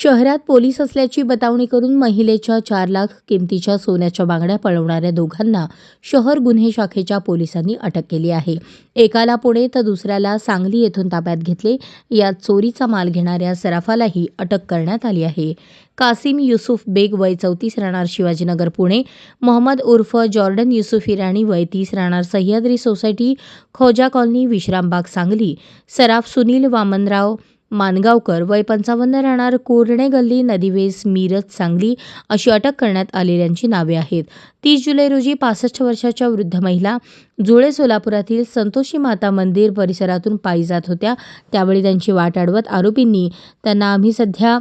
शहरात पोलीस असल्याची बतावणी करून महिलेच्या चार लाख किमतीच्या सोन्याच्या बांगड्या पळवणाऱ्या दोघांना शहर गुन्हे शाखेच्या पोलिसांनी अटक केली आहे. एकाला पुणे तर दुसऱ्याला सांगली येथून ताब्यात घेतले. यात चोरीचा माल घेणाऱ्या सराफालाही अटक करण्यात आली आहे. कासिम युसुफ बेग वय चौतीस राहणार शिवाजीनगर पुणे. मोहम्मद उर्फ जॉर्डन युसुफ इराणी वय तीस राहणार सह्याद्री सोसायटी खोजा कॉलनी विश्रामबाग सांगली. सराफ सुनील वामनराव मानगावकर वय पंचावन्न राहणार कोरणे गल्ली नदीवेस मिरज सांगली अशी अटक करण्यात आलेल्यांची नावे आहेत. तीस जुलै रोजी पासष्ट वर्षाच्या वृद्ध महिला जुळे सोलापुरातील संतोषी माता मंदिर परिसरातून पायी जात होत्या. त्यावेळी त्यांची वाट अडवत आरोपींनी त्यांना आम्ही सध्या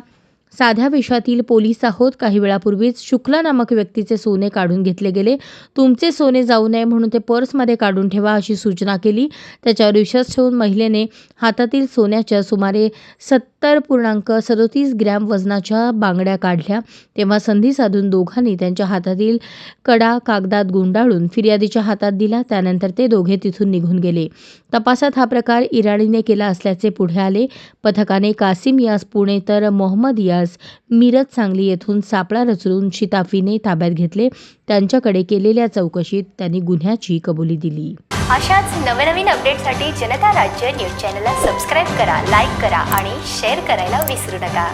साध्या वेशातील पोलीस आहोत. काही वेळापूर्वीच शुक्ला नामक व्यक्तीचे सोने काढून घेतले गेले. तुमचे सोने जाऊ नये म्हणून ते पर्समध्ये काढून ठेवा अशी सूचना केली. त्याच्यावर विश्वास ठेवून महिलेने हातातील सोन्याच्या सुमारे सत् सत्तर पूर्णांक सदोतीस ग्रॅम वजनाच्या बांगड्या काढल्या. तेव्हा संधी साधून दोघांनी त्यांच्या हातातील कडा कागदात गुंडाळून फिर्यादीच्या हातात दिला. त्यानंतर ते दोघे तिथून निघून गेले. तपासात हा प्रकार इराणीने केला असल्याचे पुढे आले. पथकाने कासिम यास पुणे तर मोहम्मद यास मिरज सांगली येथून सापळा रचून शिताफीने ताब्यात घेतले. त्यांच्याकडे केलेल्या चौकशीत त्यांनी गुन्ह्याची कबुली दिली. अशाच नवनवीन अपडेटसाठी जनता राज्य न्यूज चॅनलला सबस्क्राईब करा लाईक करा आणि शेअर करायला विसरू नका.